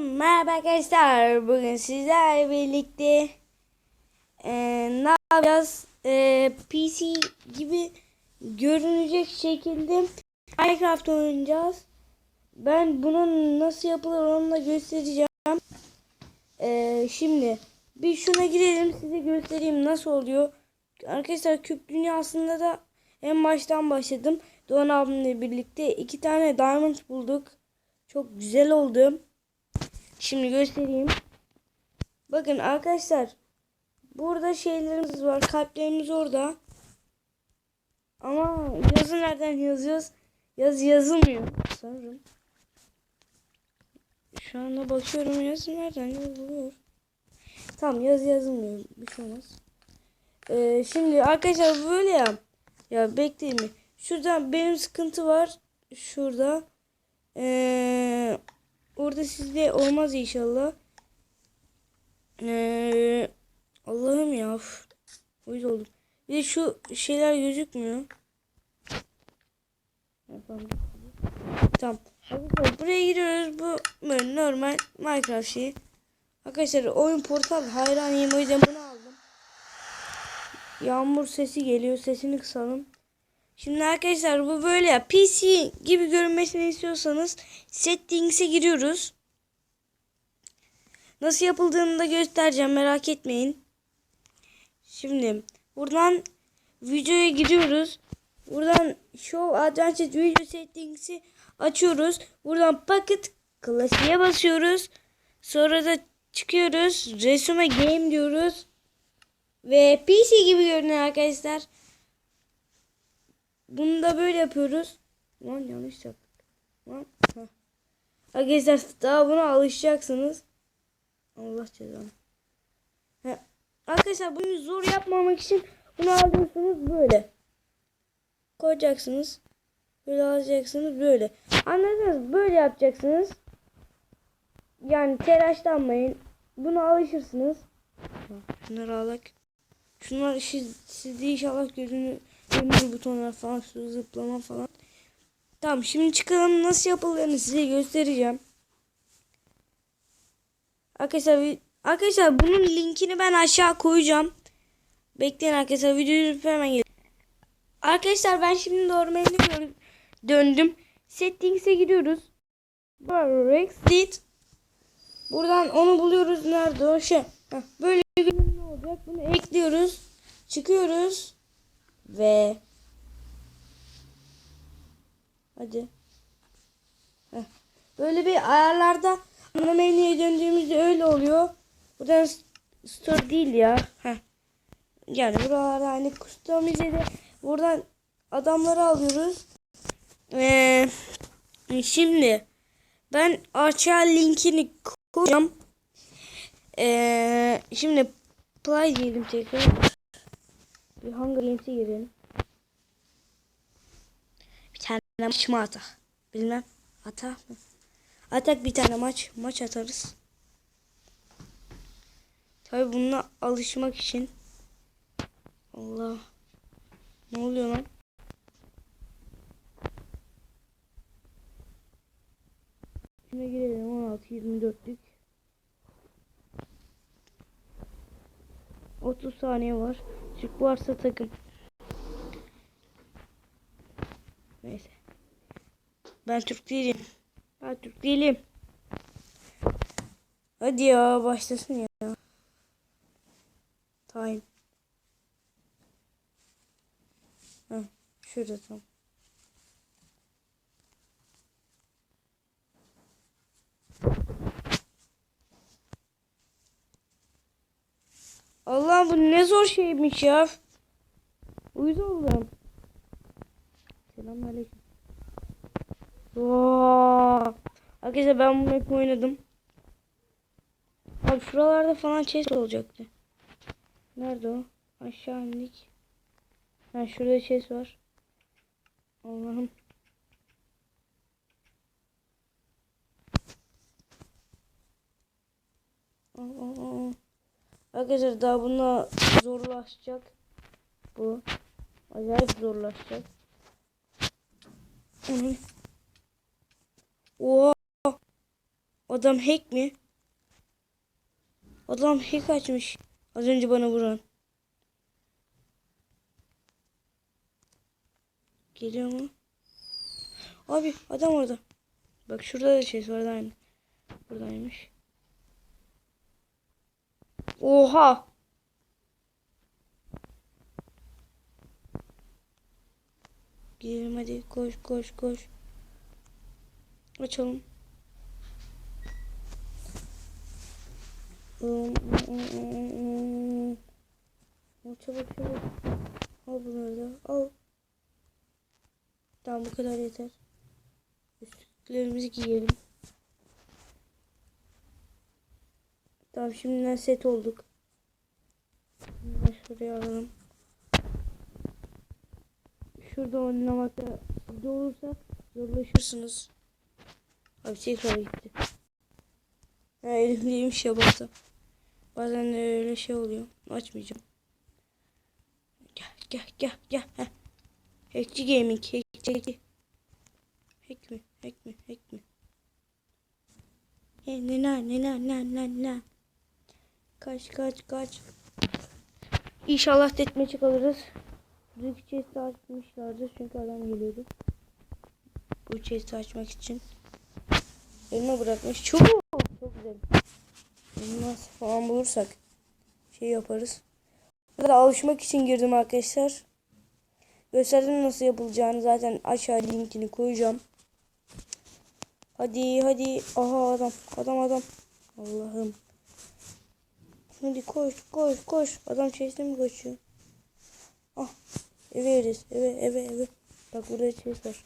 Merhaba arkadaşlar. Bugün sizlerle birlikte e, ne yapacağız? E, PC gibi görünecek şekilde Minecraft oynayacağız. Ben bunun nasıl yapılır onu da göstereceğim. E, şimdi bir şuna girelim size göstereyim nasıl oluyor. Arkadaşlar küp dünyasında da en baştan başladım. Doğan abimle birlikte iki tane diamond bulduk. Çok güzel oldu. Şimdi göstereyim. Bakın arkadaşlar. Burada şeylerimiz var. Kalplerimiz orada. Ama yazı nereden yazıyoruz? Yaz yazılmıyor sanırım. Şu anda bakıyorum yazı nereden yazılıyor. Tamam yaz yazılmıyor. Bir şey olmaz. Ee, şimdi arkadaşlar böyle ya. Ya bekleyin mi? Şurada benim sıkıntı var. Şurada. Ee, orada sizde olmaz inşallah. Ee, Allah'ım ya. Uyuz oldum. Bir de şu şeyler gözükmüyor. Tamam. Buraya giriyoruz. Bu böyle normal Minecraft şeyi. Arkadaşlar oyun portal hayranıyım. O yüzden bunu aldım. Yağmur sesi geliyor. Sesini kısalım. Şimdi arkadaşlar bu böyle ya. PC gibi görünmesini istiyorsanız settings'e giriyoruz. Nasıl yapıldığını da göstereceğim merak etmeyin. Şimdi buradan videoya giriyoruz. Buradan Show Advanced Video Settings'i açıyoruz. Buradan Pocket klasiğe basıyoruz. Sonra da çıkıyoruz. Resume Game diyoruz. Ve PC gibi görünüyor arkadaşlar. Bunu da böyle yapıyoruz. Lan yanlış yaptık. Lan. heh. Arkadaşlar daha buna alışacaksınız. Allah cezanı. Heh. Arkadaşlar bunu zor yapmamak için bunu alıyorsunuz böyle. Koyacaksınız. Böyle alacaksınız böyle. Anladınız? Böyle yapacaksınız. Yani telaşlanmayın. Buna alışırsınız. Şunları alak. Şunlar siz, sizde inşallah gözünü Ömür butonlar falan su zıplama falan. Tamam şimdi çıkalım nasıl yapıldığını size göstereceğim. Arkadaşlar arkadaşlar bunun linkini ben aşağı koyacağım. Bekleyin arkadaşlar videoyu hemen gel. Arkadaşlar ben şimdi doğru menüye döndüm. Settings'e gidiyoruz. Rexit. Buradan onu buluyoruz. Nerede o şey? Heh, böyle bir ne olacak? Bunu ekliyoruz. Çıkıyoruz. Ve hadi. Böyle bir ayarlarda ana menüye döndüğümüzde öyle oluyor. Buradan store değil ya. Yani buralarda hani customize'de buradan adamları alıyoruz. Ee, şimdi ben aşağı linkini koyacağım. Ee, şimdi play diyelim tekrar. Bir Hunger Games'e girelim. Bir tane maç mı atak? Bilmem. Atak mı? Atak bir tane maç. Maç atarız. Tabi bununla alışmak için. Allah. Ne oluyor lan? Şimdi girelim 16 24'lük. 30 saniye var. Türk varsa takım. Neyse. Ben Türk değilim. Ben Türk değilim. Hadi ya başlasın ya. Time. Heh, şurada tam. Allah bu ne zor şeymiş ya. Uyuz oldum. Selamünaleyküm. Oo. Arkadaşlar ben bunu hep oynadım. Abi şuralarda falan chest olacaktı. Nerede o? Aşağı indik. Ha şurada chest var. Allah'ım. Oh, oh, oh. Arkadaşlar daha buna zorlaşacak. Bu. Acayip zorlaşacak. Oha. Adam hack mi? Adam hack açmış. Az önce bana vuran. Geliyor mu? Abi adam orada. Bak şurada da şey var aynı. Buradaymış. Oha! Gidelim hadi koş koş koş. Açalım. Al çabuk çabuk. Al bunları da al. Tamam bu kadar yeter. Üstlerimizi giyelim. Tamam şimdiden set olduk. Şuraya alalım. Şurada oynamakta olursa zorlaşırsınız. Abi tekrar gitti. Ha, elimdeymiş ya basta. Bazen de öyle şey oluyor. Açmayacağım. Gel gel gel gel. Heh. Hackçi Gaming. Hackçi hackçi. Hack mi? Hack mi? Hack mi? He, ne ne ne ne ne ne ne. Kaç kaç kaç. İnşallah tetmeçi kalırız. Buradaki chest'i açmışlardı çünkü adam geliyordu. Bu chest'i açmak için. Elma bırakmış. Çok çok güzel. Elmas falan bulursak şey yaparız. Burada alışmak için girdim arkadaşlar. Gösterdim nasıl yapılacağını zaten aşağı linkini koyacağım. Hadi hadi. Aha adam. Adam adam. Allah'ım. Hadi koş koş koş. Adam chest'e mi koşuyor? Ah. Eve yeriz. Eve eve eve. Bak burada chest var.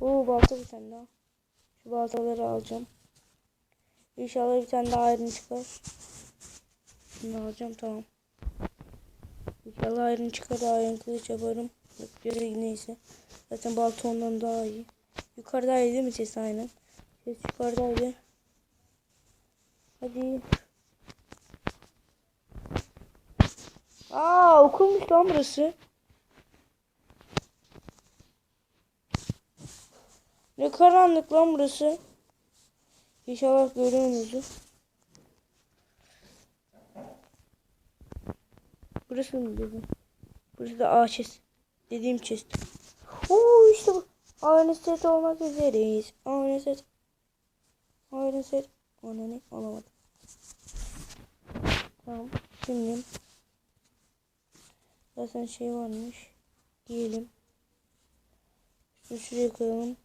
Oo balta bir tane daha. Şu baltaları alacağım. İnşallah bir tane daha ayrın çıkar. Bunu alacağım tamam. İnşallah ayrın çıkar ayrın kılıç yaparım. Da neyse. Zaten balta ondan daha iyi. Yukarıdaydı değil mi ses aynen? Ses yukarıdaydı. Hadi. Aa okulmuş lan burası. Ne karanlık lan burası. İnşallah görüyorsunuzdur. Burası mı dedim? Burası da A chest. Dediğim chest. Oo işte bu. Aynı set olmak üzereyiz. Aynı set. Aynı set. Ona ne? Olamadı. Tamam. Şimdi. Zaten şey varmış. Giyelim. Şunu şuraya koyalım.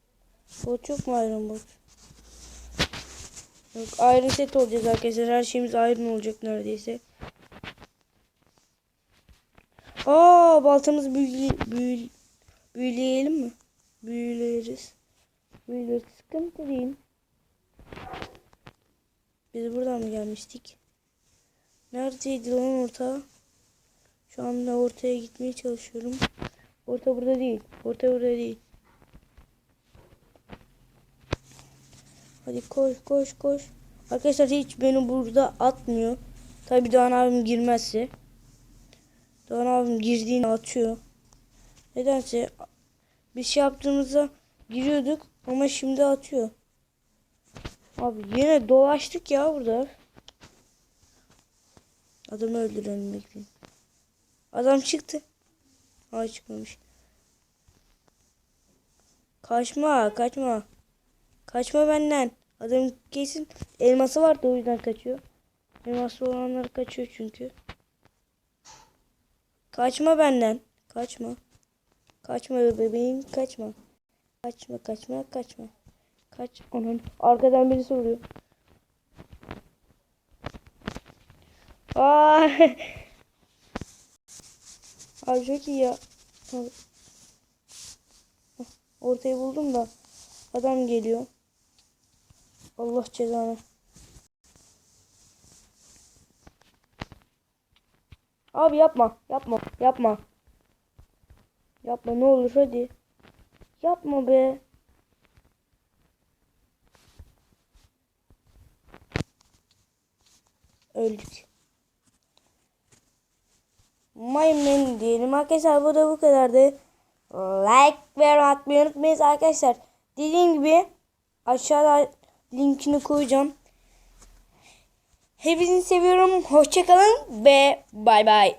Bot yok mu Iron Bot? Yok Iron set olacağız arkadaşlar. Her şeyimiz Iron olacak neredeyse. Aa baltamızı büyüle, büyü, büyüleyelim mi? Büyüleriz. Büyüleriz. Sıkıntı değil. Biz buradan mı gelmiştik? Neredeydi lan orta? Şu anda ortaya gitmeye çalışıyorum. Orta burada değil. Orta burada değil. Hadi koş koş koş. Arkadaşlar hiç beni burada atmıyor. Tabi Doğan abim girmezse. Doğan abim girdiğini atıyor. Nedense bir şey yaptığımızda giriyorduk ama şimdi atıyor. Abi yine dolaştık ya burada. Adamı öldürelim bekleyin. Adam çıktı. Aa çıkmamış. Kaçma kaçma. Kaçma benden. Adam kesin elması var da o yüzden kaçıyor. Elması olanlar kaçıyor çünkü. Kaçma benden. Kaçma. Kaçma bebeğim kaçma. Kaçma kaçma kaçma. Kaç. Onun arkadan biri soruyor. Aa. Abi çok iyi ya. Ortayı buldum da adam geliyor. Allah cezanı. Abi yapma, yapma, yapma. Yapma ne olur hadi. Yapma be. Öldük. Maymun diyelim arkadaşlar bu da bu kadardı. Like ve atmayı unutmayın arkadaşlar. Dediğim gibi aşağıda linkini koyacağım. Hepinizi seviyorum. Hoşçakalın ve bay bay.